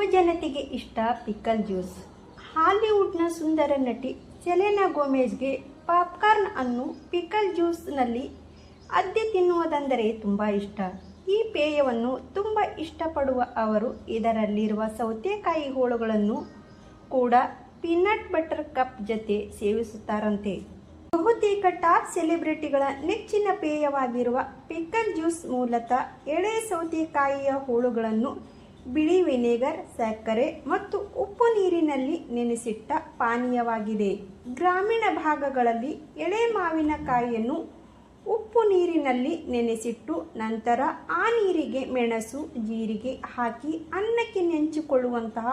ಯುವ ಜನತೆಗೆ ಇಷ್ಟ ಪಿಕಲ್ ಜ್ಯೂಸ್. ಹಾಲಿವುಡ್ನ ಸುಂದರ ನಟಿ ಸೆಲೆನಾ ಗೋಮೇಜ್ಗೆ ಪಾಪ್ಕಾರ್ನ್ ಅನ್ನು ಪಿಕಲ್ ಜ್ಯೂಸ್ನಲ್ಲಿ ಅದ್ದೆ ತಿನ್ನುವುದೆಂದರೆ ತುಂಬ ಇಷ್ಟ. ಈ ಪೇಯವನ್ನು ತುಂಬ ಇಷ್ಟಪಡುವ ಅವರು ಇದರಲ್ಲಿರುವ ಸೌತೆಕಾಯಿ ಹೋಳುಗಳನ್ನು ಕೂಡ ಪೀನಟ್ ಬಟರ್ ಕಪ್ ಜೊತೆ ಸೇವಿಸುತ್ತಾರಂತೆ. ಬಹುತೇಕ ಟಾಪ್ ಸೆಲೆಬ್ರಿಟಿಗಳ ನೆಚ್ಚಿನ ಪೇಯವಾಗಿರುವ ಪಿಕಲ್ ಜ್ಯೂಸ್ ಮೂಲತಃ ಎಳೆ ಸೌತೆಕಾಯಿಯ ಹೋಳುಗಳನ್ನು ಬಿಳಿ ವಿನೆಗರ್, ಸಕ್ಕರೆ ಮತ್ತು ಉಪ್ಪು ನೀರಿನಲ್ಲಿ ನೆನೆಸಿಟ್ಟ ಪಾನೀಯವಾಗಿದೆ. ಗ್ರಾಮೀಣ ಭಾಗಗಳಲ್ಲಿ ಎಳೆ ಮಾವಿನಕಾಯಿಯನ್ನು ಉಪ್ಪು ನೀರಿನಲ್ಲಿ ನೆನೆಸಿಟ್ಟು ನಂತರ ಆ ನೀರಿಗೆ ಮೆಣಸು, ಜೀರಿಗೆ ಹಾಕಿ ಅನ್ನಕ್ಕೆ ನೆಂಚಿಕೊಳ್ಳುವಂತಹ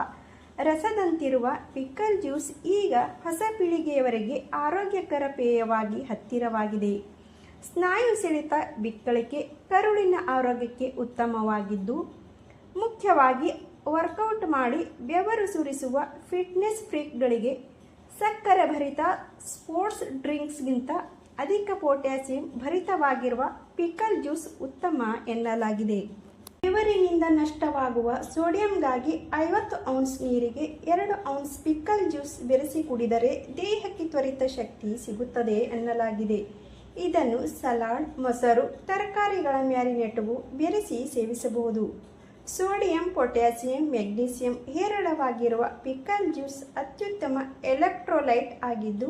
ರಸದಂತಿರುವ ಪಿಕಲ್ ಜ್ಯೂಸ್ ಈಗ ಹೊಸ ಪೀಳಿಗೆಯವರೆಗೆ ಆರೋಗ್ಯಕರ ಪೇಯವಾಗಿ ಹತ್ತಿರವಾಗಿದೆ. ಸ್ನಾಯು ಸೆಳೆತ ಬಿಕ್ಕಳಿಕೆ ಕರುಳಿನ ಆರೋಗ್ಯಕ್ಕೆ ಉತ್ತಮವಾಗಿದ್ದು ಮುಖ್ಯವಾಗಿ ವರ್ಕೌಟ್ ಮಾಡಿ ಬೆವರು ಸುರಿಸುವ ಫಿಟ್ನೆಸ್ ಫ್ರೀಕ್ಗಳಿಗೆ ಸಕ್ಕರೆ ಭರಿತ ಸ್ಪೋರ್ಟ್ಸ್ ಡ್ರಿಂಕ್ಸ್ಗಿಂತ ಅಧಿಕ ಪೊಟ್ಯಾಸಿಯಂ ಭರಿತವಾಗಿರುವ ಪಿಕಲ್ ಜ್ಯೂಸ್ ಉತ್ತಮ ಎನ್ನಲಾಗಿದೆ. ಬೆವರಿನಿಂದ ನಷ್ಟವಾಗುವ ಸೋಡಿಯಂಗಾಗಿ ಐವತ್ತು ಔನ್ಸ್ ನೀರಿಗೆ ಎರಡು ಔನ್ಸ್ ಪಿಕಲ್ ಜ್ಯೂಸ್ ಬೆರೆಸಿ ಕುಡಿದರೆ ದೇಹಕ್ಕೆ ತ್ವರಿತ ಶಕ್ತಿ ಸಿಗುತ್ತದೆ ಎನ್ನಲಾಗಿದೆ. ಇದನ್ನು ಸಲಾಡ್, ಮೊಸರು, ತರಕಾರಿಗಳ ಮ್ಯಾರಿನೇಟ್ಗೂ ಬೆರೆಸಿ ಸೇವಿಸಬಹುದು. ಸೋಡಿಯಂ, ಪೊಟ್ಯಾಸಿಯಂ, ಮೆಗ್ನೀಸಿಯಂ ಹೇರಳವಾಗಿರುವ ಪಿಕಲ್ ಜ್ಯೂಸ್ ಅತ್ಯುತ್ತಮ ಎಲೆಕ್ಟ್ರೋಲೈಟ್ ಆಗಿದ್ದು,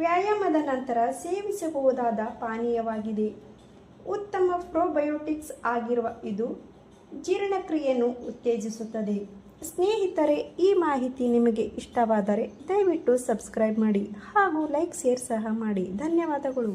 ವ್ಯಾಯಾಮದ ನಂತರ ಸೇವಿಸಬಹುದಾದ ಪಾನೀಯವಾಗಿದೆ. ಉತ್ತಮ ಪ್ರೋಬಯೋಟಿಕ್ಸ್ ಆಗಿರುವ ಇದು ಜೀರ್ಣಕ್ರಿಯೆಯನ್ನು ಉತ್ತೇಜಿಸುತ್ತದೆ. ಸ್ನೇಹಿತರೆ, ಈ ಮಾಹಿತಿ ನಿಮಗೆ ಇಷ್ಟವಾದರೆ ದಯವಿಟ್ಟು ಸಬ್ಸ್ಕ್ರೈಬ್ ಮಾಡಿ ಹಾಗೂ ಲೈಕ್, ಶೇರ್ ಸಹ ಮಾಡಿ. ಧನ್ಯವಾದಗಳು.